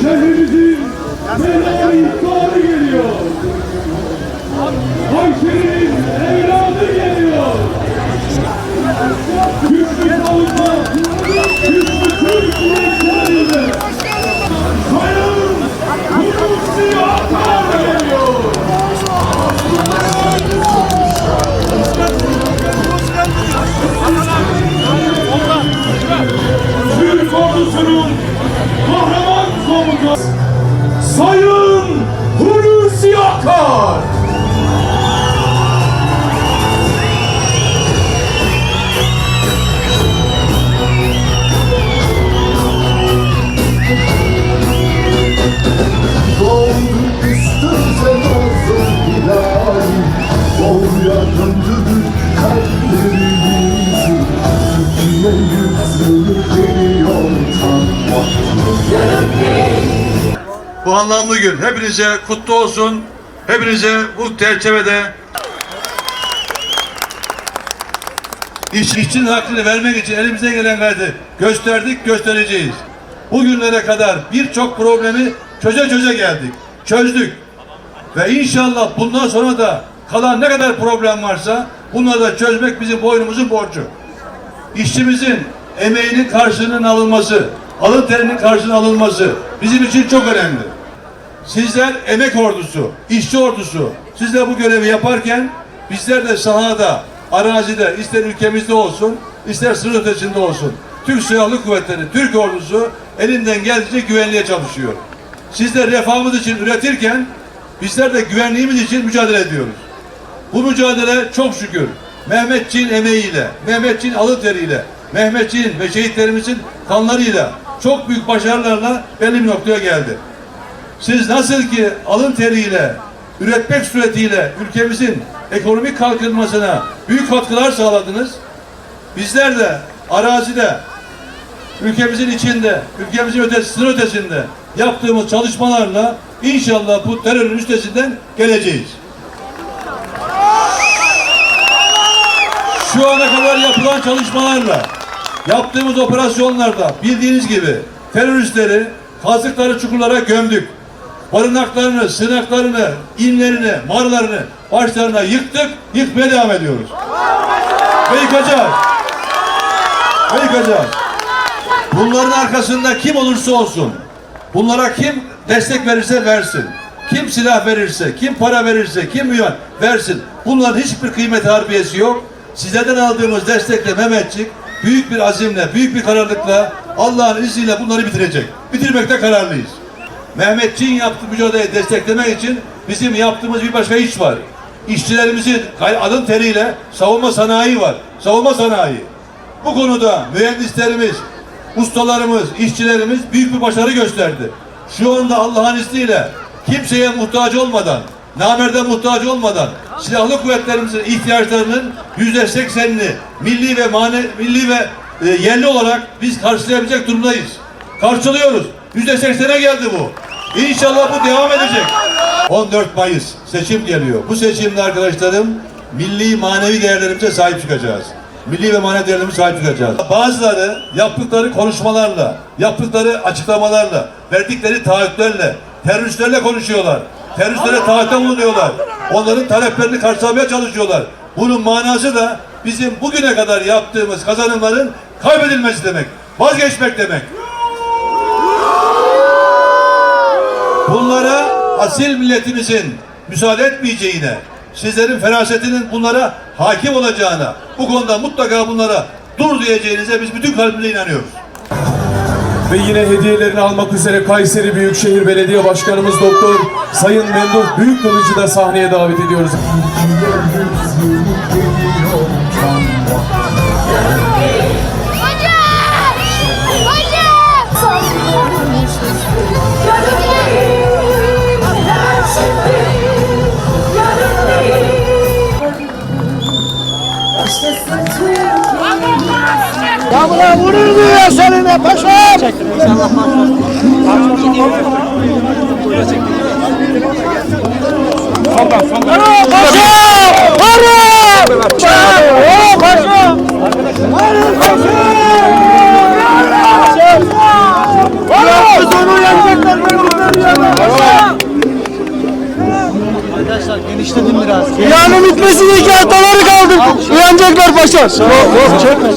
şehrimizin fena iftarı geliyor. Ayşe'nin evladı geliyor. Sayın Hulusi Akar. Bu anlamlı gün hepinize kutlu olsun. Hepinize bu çerçevede iş, işçinin hakkını vermek için elimize gelen gayreti gösterdik, göstereceğiz. Bugünlere kadar birçok problemi çöze çöze geldik. Çözdük. Ve inşallah bundan sonra da kalan ne kadar problem varsa bunları da çözmek bizim boynumuzun borcu. İşçimizin emeğinin karşılığının alınması, alın terinin karşılığının alınması bizim için çok önemli. Sizler emek ordusu, işçi ordusu. Sizler bu görevi yaparken bizler de sahada, arazide, ister ülkemizde olsun, ister sınır ötesinde olsun. Türk Silahlı Kuvvetleri, Türk ordusu elinden geldiğince güvenliğe çalışıyor. Sizler refahımız için üretirken bizler de güvenliğimiz için mücadele ediyoruz. Bu mücadele çok şükür Mehmetçiğin emeğiyle, Mehmetçiğin alın teriyle, Mehmetçiğin ve şehitlerimizin kanlarıyla çok büyük başarılarla belli bir noktaya geldi. Siz nasıl ki alın teriyle, üretmek suretiyle ülkemizin ekonomik kalkınmasına büyük katkılar sağladınız. Bizler de arazide, ülkemizin içinde, ülkemizin ötesi, sınır ötesinde yaptığımız çalışmalarla inşallah bu terörün üstesinden geleceğiz. Şu ana kadar yapılan çalışmalarla, yaptığımız operasyonlarda bildiğiniz gibi teröristleri kazdıkları çukurlara gömdük. Barınaklarını, sığınaklarını, inlerini, mağaralarını başlarına yıktık, yıkmaya devam ediyoruz. Ve yıkacağız. Ve yıkacağız. Bunların arkasında kim olursa olsun, bunlara kim destek verirse versin, kim silah verirse, kim para verirse, kim üye versin. Bunların hiçbir kıymet harbiyesi yok. Sizlerden aldığımız destekle Mehmetçik büyük bir azimle, büyük bir kararlılıkla Allah'ın izniyle bunları bitirecek. Bitirmekte kararlıyız. Mehmetçiğin yaptığı mücadeleyi desteklemek için bizim yaptığımız bir başka iş var. İşçilerimizin alın teriyle savunma sanayi var. Savunma sanayi. Bu konuda mühendislerimiz, ustalarımız, işçilerimiz büyük bir başarı gösterdi. Şu anda Allah'ın izniyle kimseye muhtaç olmadan, namerde muhtaç olmadan silahlı kuvvetlerimizin ihtiyaçlarının yüzde seksenini milli ve mane, milli ve e, yerli olarak biz karşılayabilecek durumdayız. Karşılıyoruz. Yüzde seksene geldi bu. İnşallah bu devam edecek. 14 Mayıs seçim geliyor. Bu seçimde arkadaşlarım milli manevi değerlerimize sahip çıkacağız. Milli ve manevi değerlerimize sahip çıkacağız. Bazıları yaptıkları konuşmalarla, yaptıkları açıklamalarla, verdikleri taahhütlerle, teröristlerle konuşuyorlar. Teröristlere taahhütte bulunuyorlar. Onların taleplerini karşılamaya çalışıyorlar. Bunun manası da bizim bugüne kadar yaptığımız kazanımların kaybedilmesi demek. Vazgeçmek demek. Bunlara asil milletimizin müsaade etmeyeceğine, sizlerin ferasetinin bunlara hakim olacağına, bu konuda mutlaka bunlara dur diyeceğinize biz bütün kalbimizle inanıyoruz. Ve yine hediyelerini almak üzere Kayseri Büyükşehir Belediye Başkanımız Doktor Sayın Memduh Büyükkılıç'ı da sahneye davet ediyoruz. Mu ya seninle paşam? Paşam! Bravo paşam! Genişledim biraz. Yani bitmesine iki haftaları kaldı. Uyanacaklar paşa. Yok yok çekme.